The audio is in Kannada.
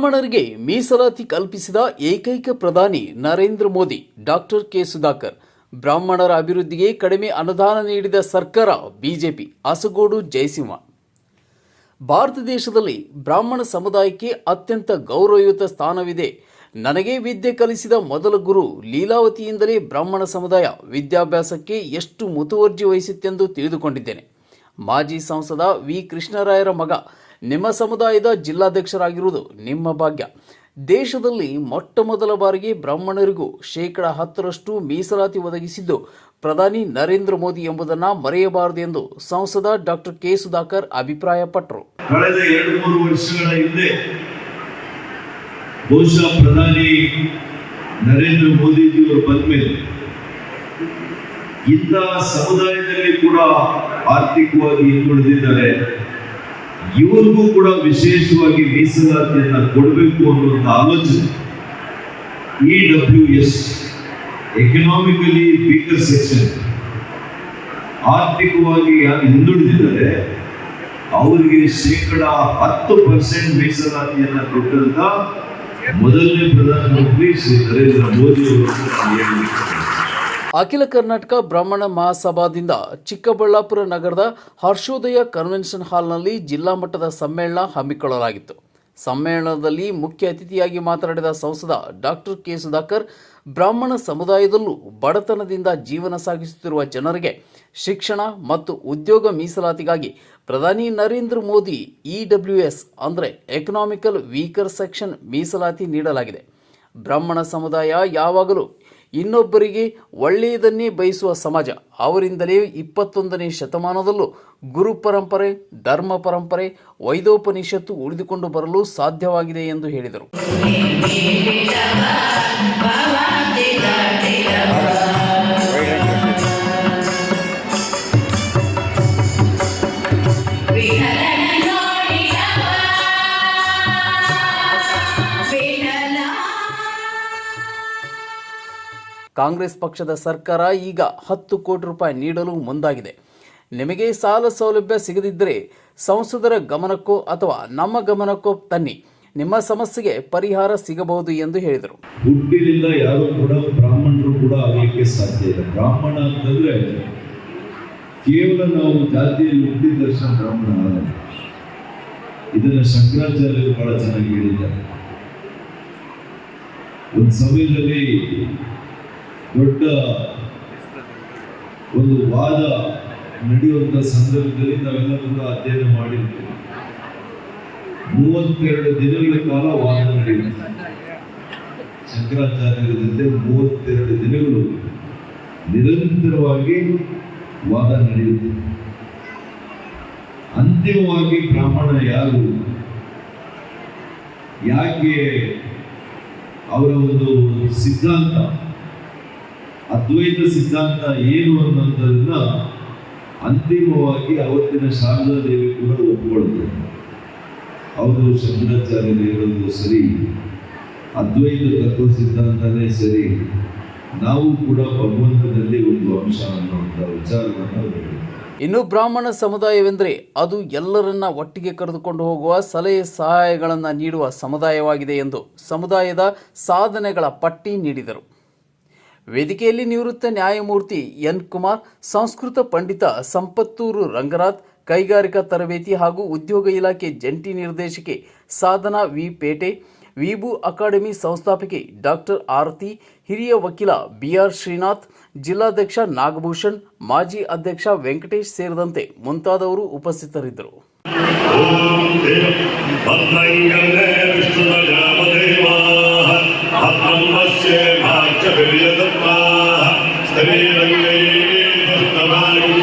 ಬ್ರಾಹ್ಮಣರಿಗೆ ಮೀಸಲಾತಿ ಕಲ್ಪಿಸಿದ ಏಕೈಕ ಪ್ರಧಾನಿ ನರೇಂದ್ರ ಮೋದಿ ಡಾಕ್ಟರ್ ಕೆ. ಸುಧಾಕರ್. ಬ್ರಾಹ್ಮಣರ ಅಭಿವೃದ್ಧಿಗೆ ಕಡಿಮೆ ಅನುದಾನ ನೀಡಿದ ಸರ್ಕಾರ ಬಿಜೆಪಿ ಅಸಗೋಡು ಜಯಸಿಂಹ. ಭಾರತ ದೇಶದಲ್ಲಿ ಬ್ರಾಹ್ಮಣ ಸಮುದಾಯಕ್ಕೆ ಅತ್ಯಂತ ಗೌರವಯುತ ಸ್ಥಾನವಿದೆ. ನನಗೆ ವಿದ್ಯೆ ಕಲಿಸಿದ ಮೊದಲ ಗುರು ಲೀಲಾವತಿಯಿಂದಲೇ ಬ್ರಾಹ್ಮಣ ಸಮುದಾಯ ವಿದ್ಯಾಭ್ಯಾಸಕ್ಕೆ ಎಷ್ಟು ಮುತುವರ್ಜಿ ವಹಿಸಿತ್ತೆಂದು ತಿಳಿದುಕೊಂಡಿದ್ದೇನೆ. ಮಾಜಿ ಸಂಸದ ವಿ. ಕೃಷ್ಣರಾಯರ ಮಗ ನಿಮ್ಮ ಸಮುದಾಯದ ಜಿಲ್ಲಾಧ್ಯಕ್ಷರಾಗಿರುವುದು ನಿಮ್ಮ ಭಾಗ್ಯ. ದೇಶದಲ್ಲಿ ಮೊಟ್ಟ ಮೊದಲ ಬಾರಿಗೆ ಬ್ರಾಹ್ಮಣರಿಗೂ ಶೇಕಡ ಹತ್ತರಷ್ಟು ಮೀಸಲಾತಿ ಒದಗಿಸಿದ್ದು ಪ್ರಧಾನಿ ನರೇಂದ್ರ ಮೋದಿ ಎಂಬುದನ್ನು ಮರೆಯಬಾರದು ಎಂದು ಸಂಸದ ಡಾಕ್ಟರ್ ಕೆ ಸುಧಾಕರ್ ಅಭಿಪ್ರಾಯಪಟ್ಟರು. ಕಳೆದ ಎರಡು ಮೂರು ವರ್ಷಗಳ ಹಿಂದೆ ಬಹುಶಃ ಪ್ರಧಾನಿ ನರೇಂದ್ರ ಮೋದಿಜಿಯವರು ಬಂದ ಮೇಲೆ ಇಂತಹ ಸಮುದಾಯದಲ್ಲಿ ಕೂಡ ಆರ್ಥಿಕವಾಗಿ ಹಿಂದುಳಿದಿದ್ದಾರೆ. ಇವರಿಗೂ ಕೂಡ ವಿಶೇಷವಾಗಿ ಮೀಸಲಾತಿಯನ್ನ ಕೊಡಬೇಕು ಅನ್ನುವಂಥ ಆಲೋಚನೆ E W S economically weaker section ಆರ್ಥಿಕವಾಗಿ ಯಾರು ಹಿಂದುಳಿದಿದ್ದಾರೆ, ಅವರಿಗೆ ಶೇಕಡ ಹತ್ತು ಪರ್ಸೆಂಟ್ ಮೀಸಲಾತಿಯನ್ನ ಕೊಟ್ಟಂತ ಮೊದಲನೇ ಪ್ರಧಾನಮಂತ್ರಿ ಶ್ರೀ ನರೇಂದ್ರ ಮೋದಿ ಅವರು. ಅಖಿಲ ಕರ್ನಾಟಕ ಬ್ರಾಹ್ಮಣ ಮಹಾಸಭಾದಿಂದ ಚಿಕ್ಕಬಳ್ಳಾಪುರ ನಗರದ ಹರ್ಷೋದಯ ಕನ್ವೆನ್ಷನ್ ಹಾಲ್ನಲ್ಲಿ ಜಿಲ್ಲಾ ಮಟ್ಟದ ಸಮ್ಮೇಳನ ಹಮ್ಮಿಕೊಳ್ಳಲಾಗಿತ್ತು. ಸಮ್ಮೇಳನದಲ್ಲಿ ಮುಖ್ಯ ಅತಿಥಿಯಾಗಿ ಮಾತನಾಡಿದ ಸಂಸದ ಡಾಕ್ಟರ್ ಕೆ ಸುಧಾಕರ್, ಬ್ರಾಹ್ಮಣ ಸಮುದಾಯದಲ್ಲೂ ಬಡತನದಿಂದ ಜೀವನ ಸಾಗಿಸುತ್ತಿರುವ ಜನರಿಗೆ ಶಿಕ್ಷಣ ಮತ್ತು ಉದ್ಯೋಗ ಮೀಸಲಾತಿಗಾಗಿ ಪ್ರಧಾನಿ Narendra Modi E W S ಅಂದರೆ ಎಕನಾಮಿಕಲ್ ವೀಕರ್ ಸೆಕ್ಷನ್ ಮೀಸಲಾತಿ ನೀಡಲಾಗಿದೆ. ಬ್ರಾಹ್ಮಣ ಸಮುದಾಯ ಯಾವಾಗಲೂ ಇನ್ನೊಬ್ಬರಿಗೆ ಒಳ್ಳೆಯದನ್ನೇ ಬಯಸುವ ಸಮಾಜ. ಅವರಿಂದಲೇ ಇಪ್ಪತ್ತೊಂದನೇ ಶತಮಾನದಲ್ಲೂ ಗುರು ಪರಂಪರೆ, ಧರ್ಮ ಪರಂಪರೆ, ವೈದೋಪನಿಷತ್ತು ಉಳಿದುಕೊಂಡು ಬರಲು ಸಾಧ್ಯವಾಗಿದೆ ಎಂದು ಹೇಳಿದರು. ಕಾಂಗ್ರೆಸ್ ಪಕ್ಷದ ಸರ್ಕಾರ ಈಗ ಹತ್ತು ಕೋಟಿ ರೂಪಾಯಿ ನೀಡಲು ಮುಂದಾಗಿದೆ. ನಿಮಗೆ ಸಾಲ ಸೌಲಭ್ಯ ಸಿಗದಿದ್ದರೆ ಸಂಸದರ ಗಮನಕ್ಕೋ ಅಥವಾ ನಮ್ಮ ಗಮನಕ್ಕೋ ತನ್ನಿ. ನಿಮ್ಮ ಸಮಸ್ಯೆಗೆ ಪರಿಹಾರ ಸಿಗಬಹುದು ಎಂದು ಹೇಳಿದರು. ಹುಟ್ಟಿನಿಂದ ಯಾರು ಕೂಡ ಬ್ರಾಹ್ಮಣರು ಕೂಡ ಆಗಲಿಕ್ಕೆ ಸಾಧ್ಯ ಇಲ್ಲ. ಬ್ರಾಹ್ಮಣ ಅಂತಂದ್ರೆ ಕೇವಲ ನಾವು ಜಾತಿಯಲ್ಲಿ ಹುಟ್ಟಿದ ತಕ್ಷಣ ಬ್ರಾಹ್ಮಣ ಇದನ್ನ ಶಂಕರಾಚಾರ್ಯರು ಬಹಳ ಚೆನ್ನಾಗಿ ಹೇಳಿದ್ದಾರೆ. ಒಂದು ಸಮಯದಲ್ಲಿ ದೊಡ್ಡ ಒಂದು ವಾದ ನಡೆಯುವಂತ ಸಂದರ್ಭದಲ್ಲಿ ನಾವೆಲ್ಲ ಕೂಡ ಅಧ್ಯಯನ ಮಾಡಿರ್ತೀವಿ ಮೂವತ್ತೆರಡು ದಿನಗಳ ಕಾಲ ವಾದ ನಡೆಯುತ್ತೆ ಶಂಕರಾಚಾರ್ಯರ ಜೊತೆ ಮೂವತ್ತೆರಡು ದಿನಗಳು ನಿರಂತರವಾಗಿ ವಾದ ನಡೆಯುತ್ತೆ. ಅಂತಿಮವಾಗಿ ಬ್ರಾಹ್ಮಣ ಯಾರು? ಯಾಕೆ ಅವರ ಒಂದು ಸಿದ್ಧಾಂತ ಅದ್ವೈತ ಸಿದ್ಧಾಂತ ಏನು ಅನ್ನೋದನ್ನ ಅಂತಿಮವಾಗಿ ಅವತ್ತಿನ ಶಾರದಾ ದೇವಿ ಕೂಡ ಒಪ್ಪಿಕೊಳ್ತಾರೆ ಅವರು ಶಂಕರಾಚಾರ್ಯರು ಹೇಳೋದು ಸರಿ, ಅದ್ವೈತ ತತ್ವ ಸಿದ್ಧಾಂತನೇ ಸರಿ, ನಾವು ಕೂಡ ಭಗವಂತನಲ್ಲಿ ಒಂದು ಅಂಶ ಅನ್ನುವಂಥ ವಿಚಾರವನ್ನು ಇನ್ನು ಬ್ರಾಹ್ಮಣ ಸಮುದಾಯವೆಂದರೆ ಅದು ಎಲ್ಲರನ್ನ ಒಟ್ಟಿಗೆ ಕರೆದುಕೊಂಡು ಹೋಗುವ ಸಲಹೆ ಸಹಾಯಗಳನ್ನು ನೀಡುವ ಸಮುದಾಯವಾಗಿದೆ ಎಂದು ಸಮುದಾಯದ ಸಾಧನೆಗಳ ಪಟ್ಟಿ ನೀಡಿದರು. ವೇದಿಕೆಯಲ್ಲಿ ನಿವೃತ್ತ ನ್ಯಾಯಮೂರ್ತಿ ಎನ್ ಕುಮಾರ್, ಸಂಸ್ಕೃತ ಪಂಡಿತ ಸಂಪತ್ತೂರು ರಂಗನಾಥ್, ಕೈಗಾರಿಕಾ ತರಬೇತಿ ಹಾಗೂ ಉದ್ಯೋಗ ಇಲಾಖೆ ಜಂಟಿ ನಿರ್ದೇಶಕಿ ಸಾಧನಾ ವಿ ಪೇಟೆ, ವಿಭು ಅಕಾಡೆಮಿ ಸಂಸ್ಥಾಪಕಿ ಡಾಕ್ಟರ್ ಆರತಿ, ಹಿರಿಯ ವಕೀಲ ಬಿಆರ್ ಶ್ರೀನಾಥ್, ಜಿಲ್ಲಾಧ್ಯಕ್ಷ ನಾಗಭೂಷಣ್, ಮಾಜಿ ಅಧ್ಯಕ್ಷ ವೆಂಕಟೇಶ್ ಸೇರಿದಂತೆ ಮುಂತಾದವರು ಉಪಸ್ಥಿತರಿದ್ದರು. God